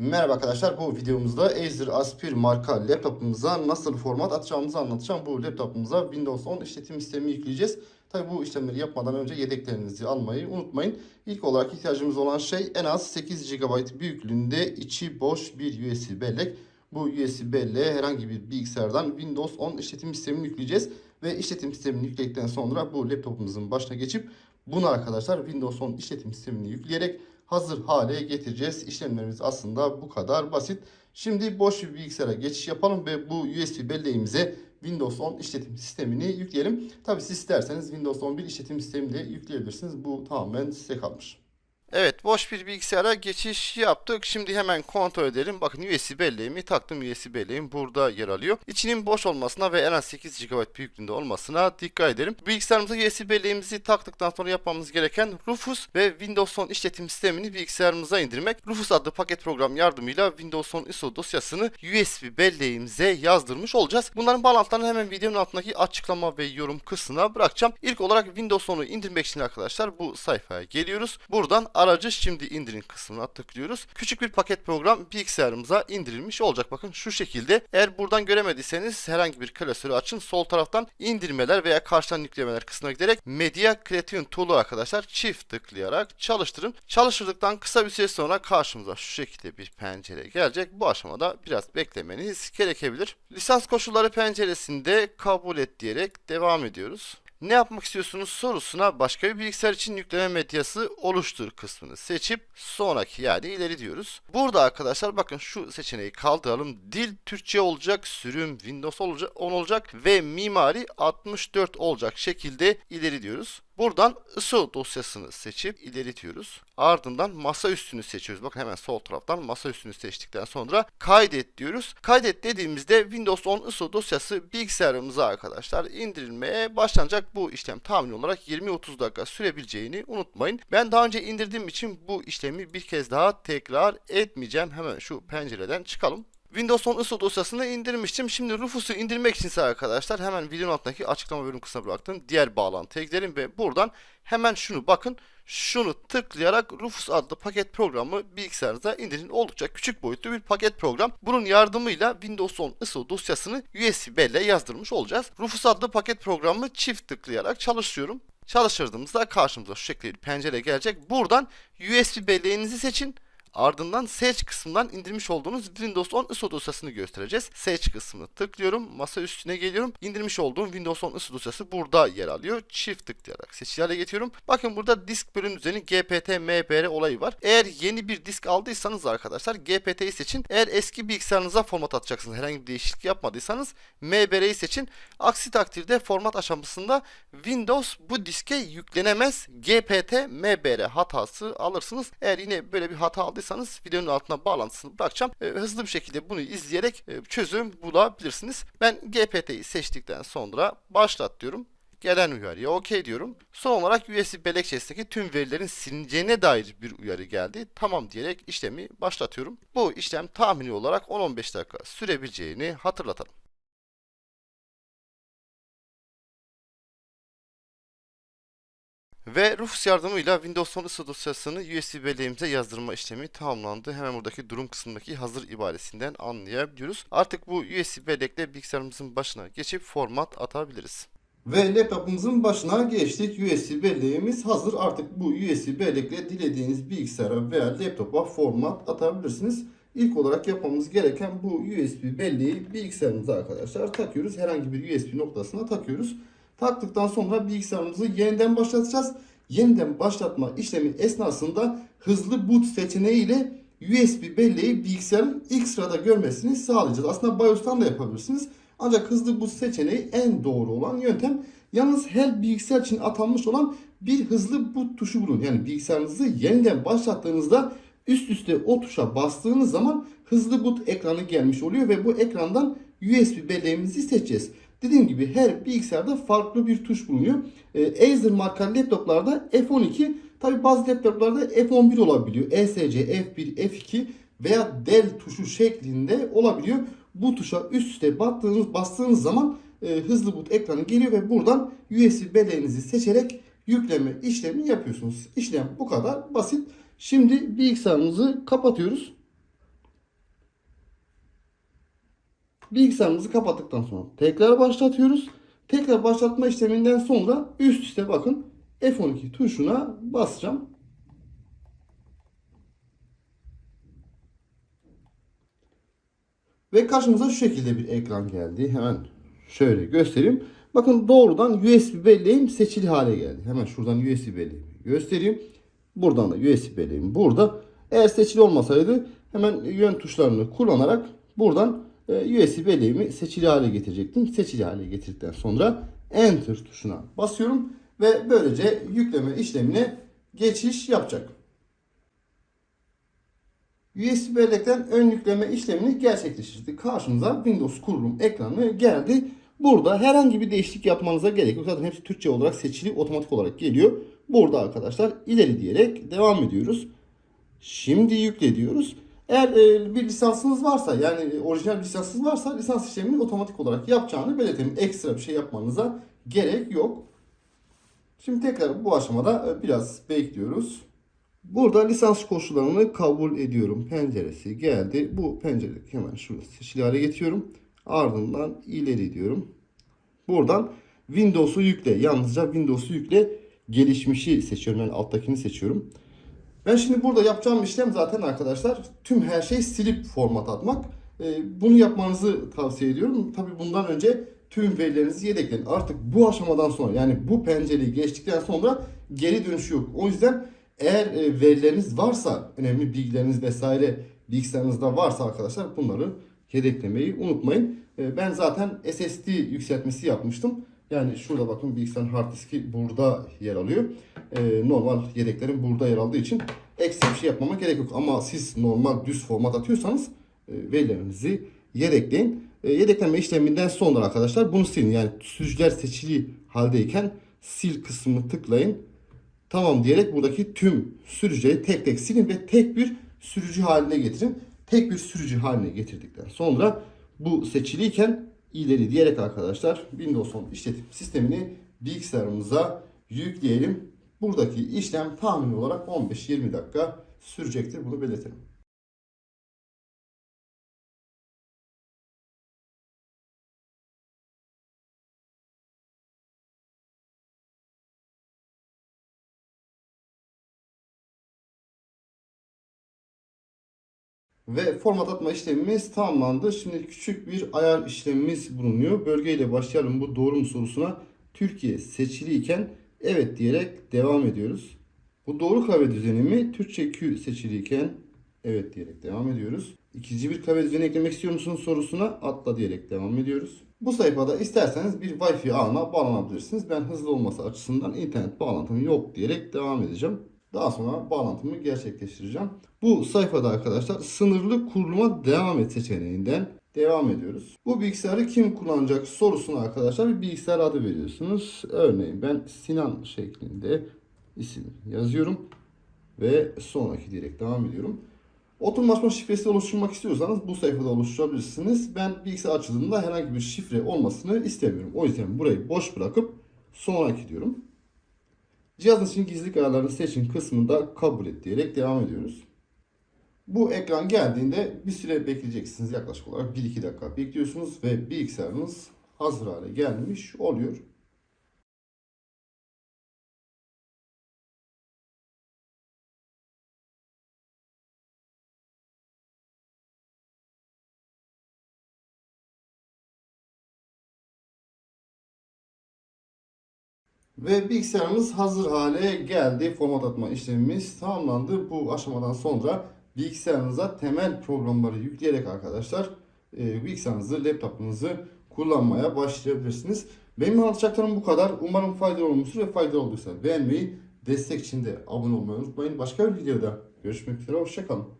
Merhaba arkadaşlar bu videomuzda Acer Aspire marka laptopumuza nasıl format atacağımızı anlatacağım. Bu laptopumuza Windows 10 işletim sistemi yükleyeceğiz. Tabi bu işlemleri yapmadan önce yedeklerinizi almayı unutmayın. İlk olarak ihtiyacımız olan şey en az 8 GB büyüklüğünde içi boş bir USB bellek. Bu USB belleğe herhangi bir bilgisayardan Windows 10 işletim sistemini yükleyeceğiz. Ve işletim sistemini yükledikten sonra bu laptopumuzun başına geçip bunu arkadaşlar Windows 10 işletim sistemini yükleyerek hazır hale getireceğiz. İşlemlerimiz aslında bu kadar basit. Şimdi boş bir bilgisayara geçiş yapalım ve bu USB belleğimize Windows 10 işletim sistemini yükleyelim. Tabi siz isterseniz Windows 11 işletim sistemini de yükleyebilirsiniz. Bu tamamen size kalmış. Evet boş bir bilgisayara geçiş yaptık. Şimdi hemen kontrol edelim. Bakın USB belleğimi taktım. USB belleğim burada yer alıyor. İçinin boş olmasına ve en az 8 GB büyüklüğünde olmasına dikkat edelim. Bilgisayarımıza USB belleğimizi taktıktan sonra yapmamız gereken Rufus ve Windows 10 işletim sistemini bilgisayarımıza indirmek. Rufus adlı paket program yardımıyla Windows 10 ISO dosyasını USB belleğimize yazdırmış olacağız. Bunların bağlantılarını hemen videonun altındaki açıklama ve yorum kısmına bırakacağım. İlk olarak Windows 10'u indirmek için arkadaşlar bu sayfaya geliyoruz. Buradan aracı şimdi indirin kısmına tıklıyoruz. Küçük bir paket program bilgisayarımıza indirilmiş olacak. Bakın şu şekilde. Eğer buradan göremediyseniz herhangi bir klasörü açın. Sol taraftan indirmeler veya karşıdan yüklemeler kısmına giderek Media Creation Tool'u arkadaşlar çift tıklayarak çalıştırın. Çalıştırdıktan kısa bir süre sonra karşımıza şu şekilde bir pencere gelecek. Bu aşamada biraz beklemeniz gerekebilir. Lisans koşulları penceresinde kabul et diyerek devam ediyoruz. Ne yapmak istiyorsunuz sorusuna başka bir bilgisayar için yükleme medyası oluştur kısmını seçip sonraki yani ileri diyoruz. Burada arkadaşlar bakın şu seçeneği kaldıralım. Dil Türkçe olacak, sürüm Windows olacak, 10 olacak ve mimari 64 olacak şekilde ileri diyoruz. Buradan ISO dosyasını seçip ileri diyoruz. Ardından masa üstünü seçiyoruz. Bakın hemen sol taraftan masa üstünü seçtikten sonra kaydet diyoruz. Kaydet dediğimizde Windows 10 ISO dosyası bilgisayarımıza arkadaşlar indirilmeye başlanacak. Bu işlem tahmin olarak 20-30 dakika sürebileceğini unutmayın. Ben daha önce indirdiğim için bu işlemi bir kez daha tekrar etmeyeceğim. Hemen şu pencereden çıkalım. Windows 10 ISO dosyasını indirmiştim. Şimdi Rufus'u indirmek içinse arkadaşlar hemen videonun altındaki açıklama bölüm kısmına bıraktım. Diğer bağlantıya gidelim ve buradan hemen şunu bakın. Şunu tıklayarak Rufus adlı paket programı bilgisayarınıza indirin. Oldukça küçük boyutlu bir paket program. Bunun yardımıyla Windows 10 ISO dosyasını USB belleğe yazdırmış olacağız. Rufus adlı paket programı çift tıklayarak çalıştırıyorum. Çalıştırdığımızda karşımıza şu şekilde bir pencere gelecek. Buradan USB belleğinizi seçin. Ardından Search kısmından indirmiş olduğunuz Windows 10 ISO dosyasını göstereceğiz. Search kısmını tıklıyorum. Masa üstüne geliyorum. İndirmiş olduğum Windows 10 ISO dosyası burada yer alıyor. Çift tıklayarak seçili hale getiriyorum. Bakın burada disk bölüm düzeni GPT MBR olayı var. Eğer yeni bir disk aldıysanız arkadaşlar GPT'yi seçin. Eğer eski bilgisayarınıza format atacaksınız herhangi bir değişiklik yapmadıysanız MBR'yi seçin. Aksi takdirde format aşamasında Windows bu diske yüklenemez. GPT MBR hatası alırsınız. Eğer yine böyle bir hata aldıysanız videonun altına bağlantısını bırakacağım. Ee, hızlı bir şekilde bunu izleyerek e, çözüm bulabilirsiniz. Ben GPT'yi seçtikten sonra başlat diyorum. Gelen uyarıya OK diyorum. Son olarak USB bellekçesindeki tüm verilerin silineceğine dair bir uyarı geldi. Tamam diyerek işlemi başlatıyorum. Bu işlem tahmini olarak 10-15 dakika sürebileceğini hatırlatalım. Ve Rufus yardımıyla Windows 10 ISO dosyasını USB belleğimize yazdırma işlemi tamamlandı. Hemen buradaki durum kısmındaki hazır ibaresinden anlayabiliyoruz. Artık bu USB bellekle bilgisayarımızın başına geçip format atabiliriz. Ve laptopumuzun başına geçtik. USB belleğimiz hazır. Artık bu USB bellekle dilediğiniz bilgisayara veya laptopa format atabilirsiniz. İlk olarak yapmamız gereken bu USB belleği bilgisayarımıza arkadaşlar takıyoruz. Herhangi bir USB noktasına takıyoruz. Taktıktan sonra bilgisayarımızı yeniden başlatacağız. Yeniden başlatma işlemi esnasında hızlı boot seçeneği ile USB belleği bilgisayarın ilk sırada görmesini sağlayacağız. Aslında BIOS'tan da yapabilirsiniz. Ancak hızlı boot seçeneği en doğru olan yöntem. Yalnız her bilgisayar için atanmış olan bir hızlı boot tuşu bulun. Yani bilgisayarınızı yeniden başlattığınızda üst üste o tuşa bastığınız zaman hızlı boot ekranı gelmiş oluyor ve bu ekrandan USB belleğimizi seçeceğiz. Dediğim gibi her bilgisayarda farklı bir tuş bulunuyor. Ee, Acer marka laptoplarda F12 tabi bazı laptoplarda F11 olabiliyor. ESC, F1, F2 veya del tuşu şeklinde olabiliyor. Bu tuşa üst üste bastığınız, bastığınız zaman e, hızlı boot ekranı geliyor ve buradan USB belleğinizi seçerek yükleme işlemi yapıyorsunuz. İşlem bu kadar basit. Şimdi bilgisayarımızı kapatıyoruz. Bilgisayarımızı kapattıktan sonra tekrar başlatıyoruz. Tekrar başlatma işleminden sonra üst üste bakın F12 tuşuna basacağım. Ve karşımıza şu şekilde bir ekran geldi. Hemen şöyle göstereyim. Bakın doğrudan USB belleğim seçili hale geldi. Hemen şuradan USB belleğimi göstereyim. Buradan da USB belleğim burada. Eğer seçili olmasaydı hemen yön tuşlarını kullanarak buradan USB belleğimi seçili hale getirecektim. Seçili hale getirdikten sonra Enter tuşuna basıyorum ve böylece yükleme işlemine geçiş yapacak. USB bellekten ön yükleme işlemini gerçekleştirdik. Karşımıza Windows kurulum ekranı geldi. Burada herhangi bir değişiklik yapmanıza gerek yok. Zaten hepsi Türkçe olarak seçili otomatik olarak geliyor. Burada arkadaşlar ileri diyerek devam ediyoruz. Şimdi yükle diyoruz. Eğer e, bir lisansınız varsa yani orijinal lisansınız varsa lisans işlemini otomatik olarak yapacağını belirtelim. Ekstra bir şey yapmanıza gerek yok. Şimdi tekrar bu aşamada e, biraz bekliyoruz. Burada lisans koşullarını kabul ediyorum. Penceresi geldi. Bu pencereyi hemen şurada seçili hale getiriyorum. Ardından ileri diyorum. Buradan Windows'u yükle. Yalnızca Windows'u yükle. Gelişmişi seçiyorum. Yani alttakini seçiyorum. Ben şimdi burada yapacağım işlem zaten arkadaşlar tüm her şeyi silip format atmak. Ee, Bunu yapmanızı tavsiye ediyorum. Tabi bundan önce tüm verilerinizi yedekleyin. Artık bu aşamadan sonra yani bu pencereyi geçtikten sonra geri dönüşü yok. O yüzden eğer e, verileriniz varsa, önemli bilgileriniz vesaire bilgisayarınızda varsa arkadaşlar bunları yedeklemeyi unutmayın. E, Ben zaten SSD yükseltmesi yapmıştım. Yani şurada bakın bilgisayarın hard diski burada yer alıyor. E, Normal yedeklerim burada yer aldığı için ekstra bir şey yapmama gerek yok. Ama siz normal düz format atıyorsanız e, verilerinizi yedekleyin. E, Yedekleme işleminden sonra arkadaşlar bunu silin. Yani sürücüler seçili haldeyken sil kısmını tıklayın. Tamam diyerek buradaki tüm sürücüleri tek tek silin ve tek bir sürücü haline getirin. Tek bir sürücü haline getirdikten sonra bu seçiliyken ileri diyerek arkadaşlar Windows 10 işletim sistemini bilgisayarımıza yükleyelim. Buradaki işlem tahmin olarak 15-20 dakika sürecektir. Bunu belirtelim. Ve format atma işlemimiz tamamlandı. Şimdi küçük bir ayar işlemimiz bulunuyor. Bölgeyle başlayalım bu doğru mu sorusuna. Türkiye seçiliyken evet diyerek devam ediyoruz. Bu doğru klavye düzenimi Türkçe Q seçiliyken evet diyerek devam ediyoruz. İkinci bir klavye düzeni eklemek istiyor musunuz sorusuna atla diyerek devam ediyoruz. Bu sayfada isterseniz bir Wi-Fi ağına bağlanabilirsiniz. Ben hızlı olması açısından internet bağlantım yok diyerek devam edeceğim. Daha sonra bağlantımı gerçekleştireceğim. Bu sayfada arkadaşlar sınırlı kuruluma devam et seçeneğinden devam ediyoruz. Bu bilgisayarı kim kullanacak sorusuna arkadaşlar bir bilgisayar adı veriyorsunuz. Örneğin ben Sinan şeklinde isim yazıyorum ve sonraki diyerek devam ediyorum. Oturma şifresi oluşturmak istiyorsanız bu sayfada oluşturabilirsiniz. Ben bilgisayar açıldığında herhangi bir şifre olmasını istemiyorum. O yüzden burayı boş bırakıp sonraki diyorum. Cihazın için gizlilik ayarlarını seçin kısmında kabul et diyerek devam ediyoruz. Bu ekran geldiğinde bir süre bekleyeceksiniz. Yaklaşık olarak 1-2 dakika bekliyorsunuz ve bilgisayarınız hazır hale gelmiş oluyor. Ve bilgisayarımız hazır hale geldi. Format atma işlemimiz tamamlandı. Bu aşamadan sonra bilgisayarınıza temel programları yükleyerek arkadaşlar e, bilgisayarınızı, laptopunuzu kullanmaya başlayabilirsiniz. Benim anlatacaklarım bu kadar. Umarım faydalı olmuştur ve faydalı olduysa beğenmeyi, destek için de abone olmayı unutmayın. Başka bir videoda görüşmek üzere. Hoşçakalın.